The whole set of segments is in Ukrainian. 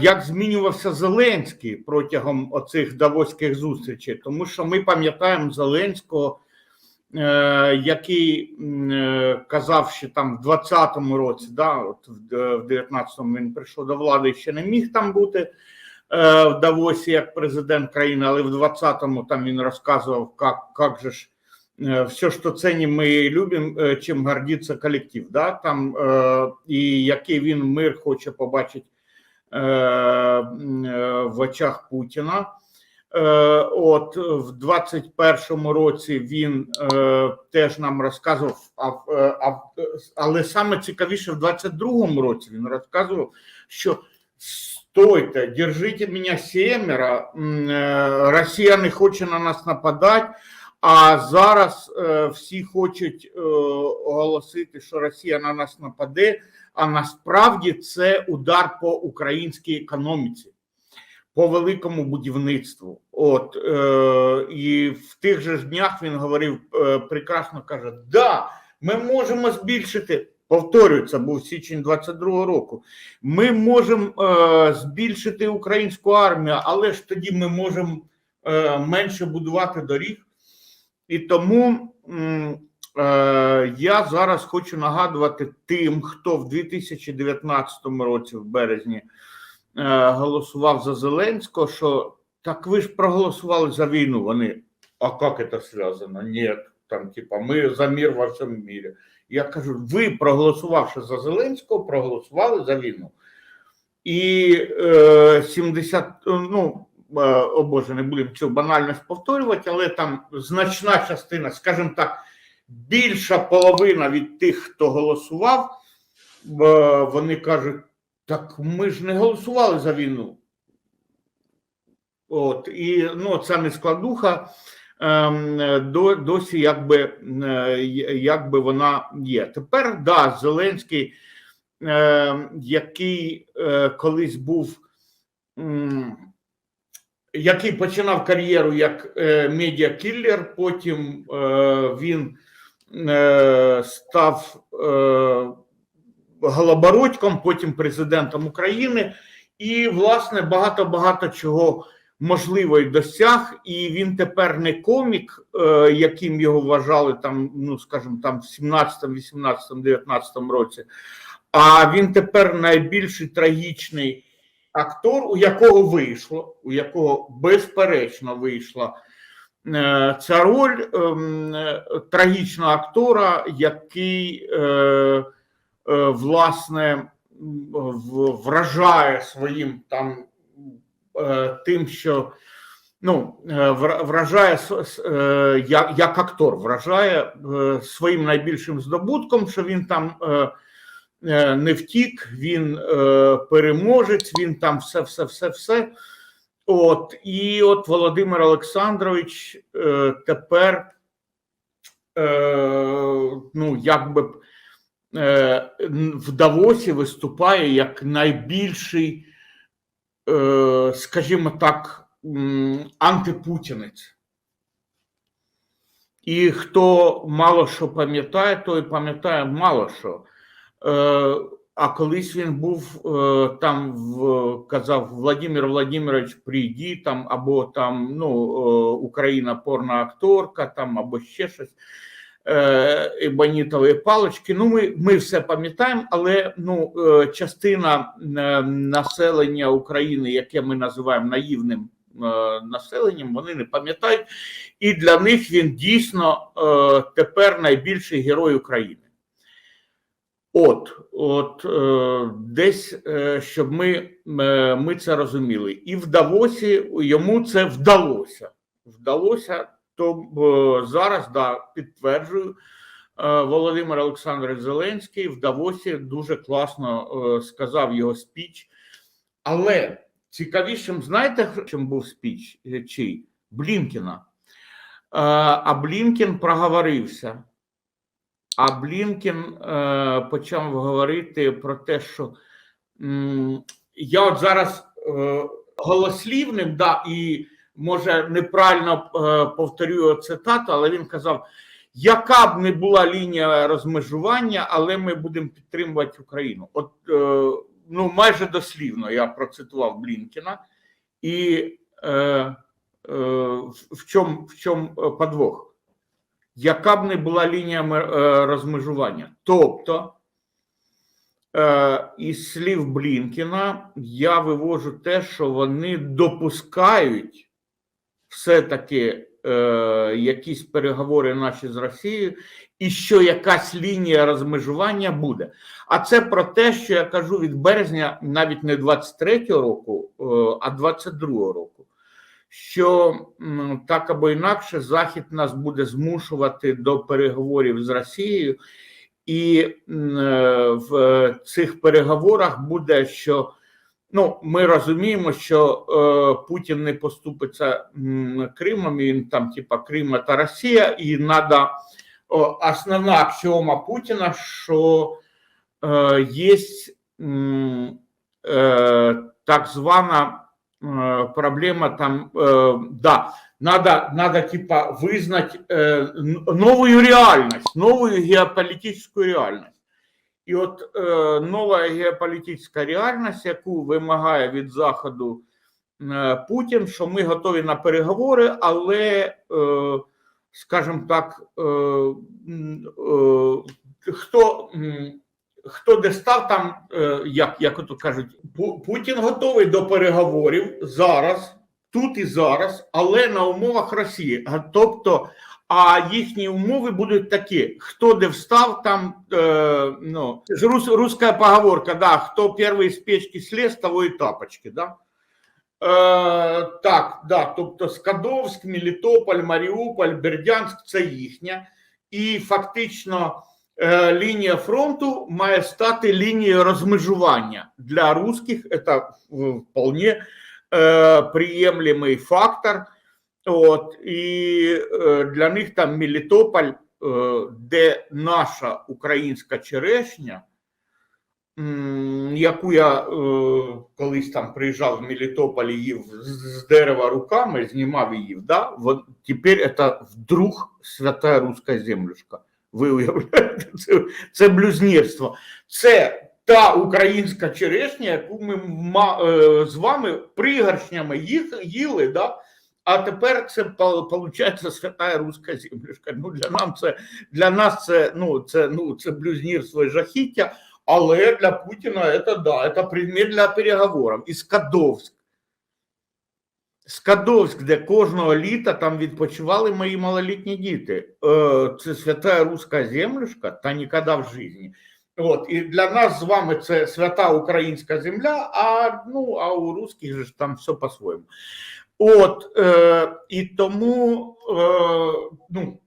як змінювався Зеленський протягом оцих давоських зустрічей, тому що ми пам'ятаємо Зеленського, е, який е, казав, що там в 20-му році, да, от в е, 19-му він прийшов до влади і ще не міг там бути е, в Давосі як президент країни, але в 20-му там він розказував, як, як же ж все, что ценим мы и любим, е, чим гордиться колектив. Да? Там, е, і який він мир хоче побачити е, е, в очах Путіна. Е, от в 21-му році він е, теж нам розказував, а, е, але саме цікавіше, в 22-му році він розказував, що стойте, держите мене семеро, е, Росія не хоче на нас нападати. А зараз е, всі хочуть е, оголосити, що Росія на нас нападе. А насправді це удар по українській економіці, по великому будівництву. От е, і в тих же днях він говорив е, прекрасно, каже: да, ми можемо збільшити. Повторюю, це був січень 22-го року. Ми можемо е, збільшити українську армію, але ж тоді ми можемо е, менше будувати доріг. І тому м, я зараз хочу нагадувати тим, хто в 2019 році, в березні, е, голосував за Зеленського, що так ви ж проголосували за війну. Вони, а як це зв'язано? Ні, там, типа, ми за мир во всьому мірі. Я кажу: ви, проголосувавши за Зеленського, проголосували за війну. І е, 70, ну, е, о Боже, не будемо цю банальність повторювати, але там значна частина, скажімо так, більша половина від тих, хто голосував, е, вони кажуть, так ми ж не голосували за війну. От, і ну, ця нескладуха ем, до, досі якби, е, якби вона є. Тепер, да, Зеленський, е, який е, колись був. який починав кар'єру як медіакіллер, потім він став е, Голобородьком, потім президентом України, і, власне, багато-багато чого можливо й досяг. І він тепер не комік, е, яким його вважали там, ну скажімо, там в 17, 18, 19 році, а він тепер найбільший трагічний актор, у якого вийшло, у якого безперечно вийшла е, ця роль ем, е, трагічного актора, який е, е, власне вражає своїм там е, тим, що ну, е, вражає е, як, як актор, вражає е, своїм найбільшим здобутком, що він там. е, е, не втік, він е, переможець, він там все, все, все, все. От, і от Володимир Олександрович е, тепер, е, ну, якби е, в Давосі виступає як найбільший, е, скажімо так, антипутінець. І хто мало що пам'ятає, той пам'ятає мало що. Е, а колись він був е, там, казав Владимир Владимирович, прийди там, або там ну, е, Україна порна акторка, там, або ще щось. Е, ебонітові палочки. Ну, ми, ми все пам'ятаємо, але ну, частина населення України, яке ми називаємо наївним населенням, вони не пам'ятають. І для них він дійсно тепер найбільший герой України. От, от е, десь, е, щоб ми, е, ми це розуміли. І в Давосі йому це вдалося. Вдалося, то зараз да, підтверджую, Володимир Олександрович Зеленський в Давосі дуже класно сказав його спіч. Але цікавішим, знаєте, чим був спіч чий? Блінкіна. А Блінкін проговорився. А Блінкін е, почав говорити про те, що м, я от зараз е, голослівним, да, і може неправильно е, повторюю цитату, але він казав: яка б не була лінія розмежування, але ми будемо підтримувати Україну. От е, ну майже дослівно я процитував Блінкіна, і е, е, в- чому в чому е, подвох? Яка б не була лінія е, розмежування? Тобто, е, із слів Блінкіна я вивожу те, що вони допускають все-таки е, якісь переговори наші з Росією, і що якась лінія розмежування буде. А це про те, що я кажу від березня, навіть не 23-го року, а 22-го року. Що так або інакше Захід нас буде змушувати до переговорів з Росією, і е, в цих переговорах буде, що ну, ми розуміємо, що е, Путін не поступиться Кримом, він там, типа, Крим та Росія, і треба основна аксіома Путіна, що е, є е, так звана проблема там, э, да, надо, надо типа вызнать э, н- новую реальность, новую геополитическую реальность. І от е, нова геополітична реальність, яку вимагає від Заходу е, Путін, що ми готові на переговори, але, е, скажімо так, е, м, е, хто, м, хто де став там, е, як, як ото кажуть, Путін готовий до переговорів зараз, тут і зараз, але на умовах Росії. Тобто, а їхні умови будуть такі: хто де встав, там е, ну, рус, руська поговорка, да, хто перший з печки слез, того і тапочки, да? Е, так, да, тобто Скадовськ, Мелітополь, Маріуполь, Бердянськ це їхня. І фактично лінія фронту має стати лінією розмежування для русських. Це вполне е, приємлемий фактор. От, і е, для них там Мелітополь, е, де наша українська черешня, яку я е, колись там приїжджав в Мелітополь і з, дерева руками, знімав і їв, да? тепер це вдруг свята руська землюшка. Ви уявляєте, це, це блюзнірство. Це та українська черешня, яку ми ма- е, з вами пригоршнями їх, їли, да? А тепер це виходить свята руська землюшка. Ну для нам це для нас це ну це ну це блюзнірство і жахіття, але для Путіна це да, це предмет для переговорів. І Скадовськ. Скадовськ, де кожного літа там відпочивали мої малолітні діти. Е, Це свята руська землюшка, та ніколи в житті. От, і для нас з вами це свята українська земля, а ну а у русських же там все по-своєму. От е, і тому е, ну,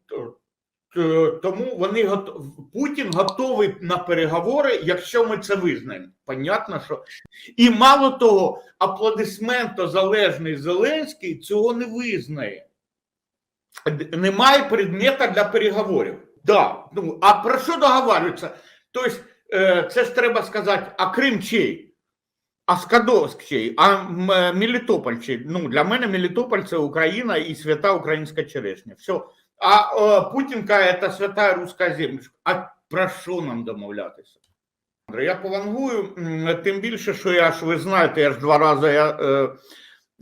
тому вони гот... Путін готовий на переговори, якщо ми це визнаємо. Понятно, що і мало того, аплодисментозалежний Зеленський цього не визнає. Немає предмета для переговорів. Да. Ну, а про що договарюються? Тобто, е, це ж треба сказати, а Крим чий? А Скадовськ чий? А е, Мелітополь чий? Ну, для мене Мелітополь це Україна і свята українська черешня. Все. А е, Путінка це свята руська земля. А про що нам домовлятися? Я повангую, тим більше, що я ж ви знаєте, я ж два рази я, е,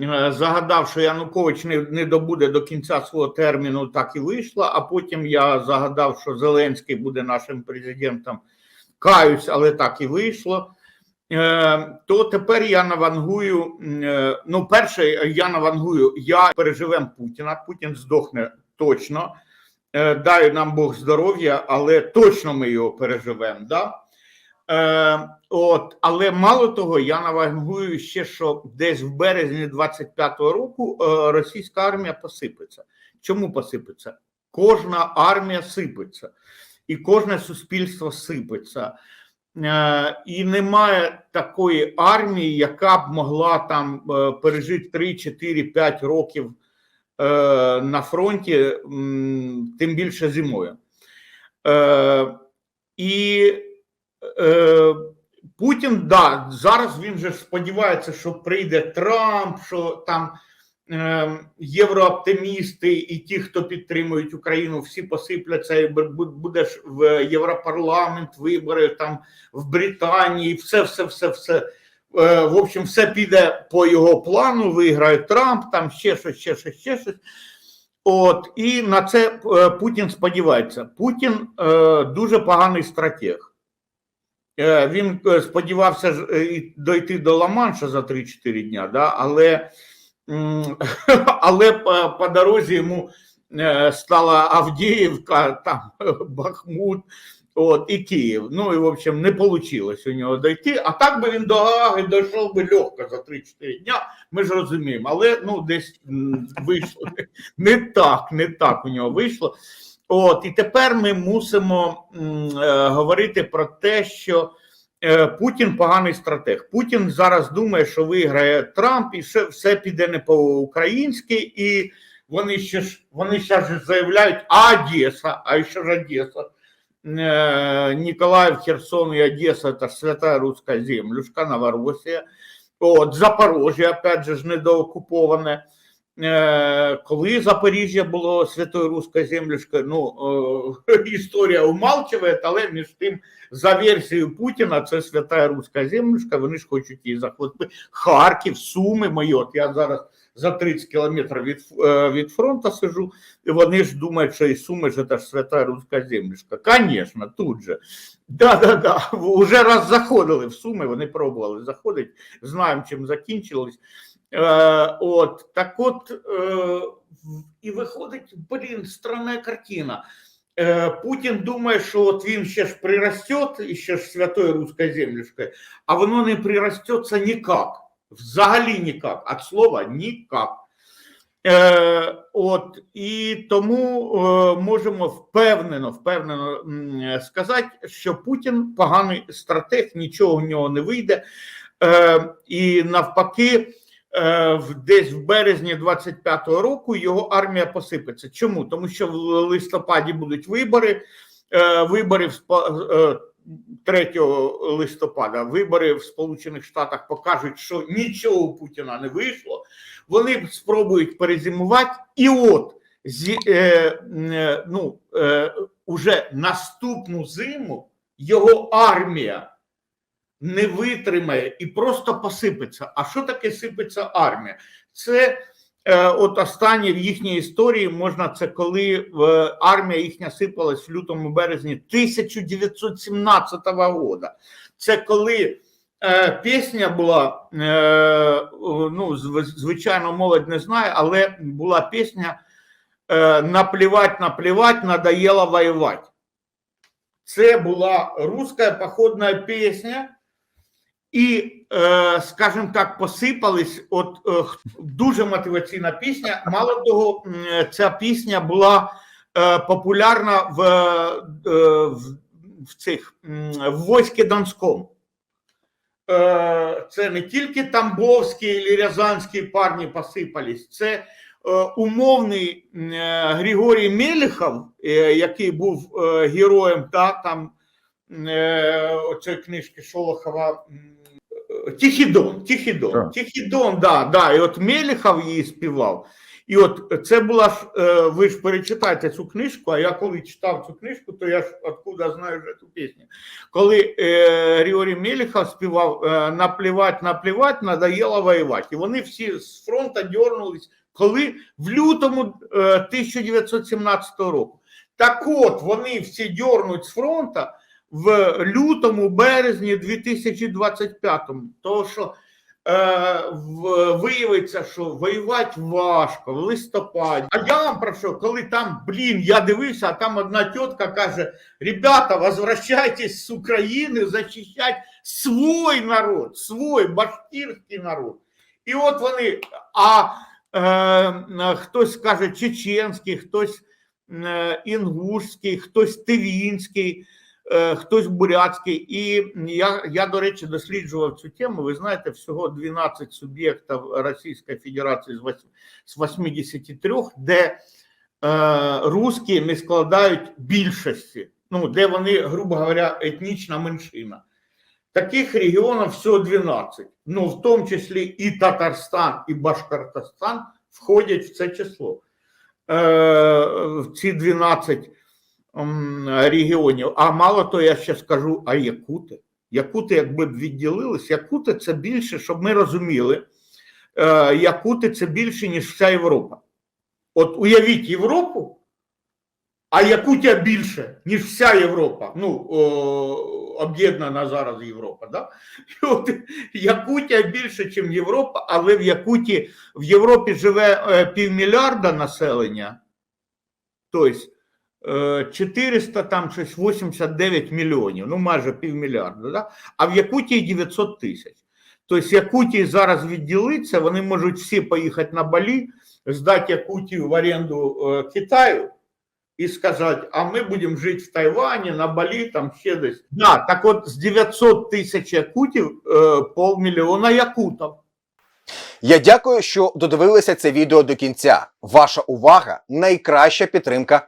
е, загадав, що Янукович не, не добуде до кінця свого терміну, так і вийшло. А потім я загадав, що Зеленський буде нашим президентом. Каюсь, але так і вийшло. Е, то тепер я навангую. е, Ну, перше, я навангую, я переживем Путіна. Путін здохне точно. Е, Дай нам Бог здоров'я, але точно ми його переживемо. Да? Е, от, але мало того, я навангую ще, що десь в березні 25-го року е, російська армія посипеться. Чому посипеться? Кожна армія сипеться, і кожне суспільство сипеться. е, і немає такої армії, яка б могла там е, пережити 3, 4, 5 років на фронті, тим більше зимою. Е, І е, Путін, да, зараз він же сподівається, що прийде Трамп, що там е, єврооптимісти і ті, хто підтримують Україну, всі посипляться, і бу- бу- буде в Європарламент, вибори там в Британії, все, все, все, все. Е, В общем, все піде по його плану, виграє Трамп, там ще щось, ще щось, ще щось. От, і на це е, Путін сподівається. Путін е, дуже поганий стратег. Е, Він е, сподівався ж, дойти до Ла-Манша за 3-4 дня, да? але, але по, по дорозі йому стала Авдіївка, там Бахмут от, і Київ. Ну і в общем не вийшло у нього дойти. А так би він до Гаги дійшов би легко за 3-4 дня. Ми ж розуміємо, але ну десь вийшло не так, не так у нього вийшло. От і тепер ми мусимо е, говорити про те, що е, Путін поганий стратег. Путін зараз думає, що виграє Трамп, і все, все піде не по-українськи, і вони ще ж вони зараз же заявляють, а Одеса, а ще ж Одеса. Э, Николаев, Херсон и Одесса это святая русская землюшка, Новороссия. От, Запорожжя, опять же, ж недоокуповане. Е, Коли Запоріжжя було святою руською землюшкою, ну історія умалчує, але між тим, за версією Путіна, це свята руська землюшка, вони ж хочуть її захопити. Харків, Суми, мої, от я зараз за 30 кілометрів від, е, від фронту сижу, і вони ж думають, що і Суми ж це ж свята руська землюшка. Звісно, тут же. Да-да-да, вже раз заходили в Суми, вони пробували заходити, знаємо, чим закінчилось. Е, от, так от, е, і виходить, блін, странна картина. Е, Путін думає, що от він ще ж прирастет, і ще ж святою руською землюшкою, а воно не прирастеться ніяк. Взагалі ніяк. От слова ніяк. Е, от, і тому е, можемо впевнено, впевнено сказати, що Путін поганий стратег, нічого в нього не вийде. Е, і навпаки, е, десь в березні 25-го року його армія посипеться. Чому? Тому що в листопаді будуть вибори. Е, в е, 3 листопада. Вибори в Сполучених Штатах покажуть, що нічого у Путіна не вийшло. Вони спробують перезимувати, і от зі, е, е, ну, е, уже наступну зиму його армія не витримає і просто посипеться. А що таке сипеться армія? Це от останнє в їхній історії можна це коли е, армія їхня сипалась в лютому березні 1917 года. Це коли е, пісня була, е, ну, звичайно, молодь не знає, але була пісня е, Наплівать, наплівать, надоело воювати. Це була руська походна пісня, і, е, скажімо так, посипались. От е, дуже мотиваційна пісня. Мало того, е, ця пісня була е, популярна в, е, в, в цих в войскі Донському. Е, Це не тільки Тамбовські і Рязанські парні посипались, це е, умовний е, Григорій Мелехов, е, який був е, героєм та, там, е, оцієї книжки Шолохова. М, е, Тихідон, Тихідон, Так. Тихідон, да, да. І от Мелехов її співав. І от це була ж, е, ви ж перечитайте цю книжку, а я коли читав цю книжку, то я ж откуда знаю вже цю пісню. Коли е, Григорій Мелехов співав е, наплівать, наплівать, надоело воювати. І вони всі з фронту дьорнулись, коли в лютому е, 1917 року. Так от вони всі дьорнуть з фронту в лютому, березні 2025-му. Тому що е, виявиться, що воювати важко в листопаді. А я вам про що, коли там, блін, я дивився, а там одна тітка каже: ребята, возвращайтесь з України захищати свой народ, свой башкірський народ. І от вони, а е, хтось каже чеченський, хтось е, інгушський, хтось тивінський. Е, хтось бурятський. І я, я, до речі, досліджував цю тему. Ви знаєте, всього 12 суб'єктів Російської Федерації з 83, де е, русські не складають більшості, ну, де вони, грубо говоря, етнічна меншина. Таких регіонів всього 12. Ну, в тому числі і Татарстан, і Башкортостан входять в це число. Е, в ці 12 м, регіонів. А мало то я ще скажу, а якути? Якути, якби б відділились, якути це більше, щоб ми розуміли, е, якути це більше, ніж вся Європа. От уявіть Європу, а Якутія більше, ніж вся Європа. Ну, об'єднана зараз Європа. Да? І от Якутія більше, ніж Європа, але в Якуті в Європі живе е, півмільярда населення, тобто 400 там щось 89 мільйонів, ну майже півмільярда, да? а в Якутії 900 тисяч. Тобто Якутії зараз відділиться, вони можуть всі поїхати на Балі, здати Якутію в оренду е, Китаю і сказати, а ми будемо жити в Тайвані, на Балі, там ще десь. Да, так от з 900 тисяч якутів е, полмільйона якутів. Я дякую, що додивилися це відео до кінця. Ваша увага найкраща підтримка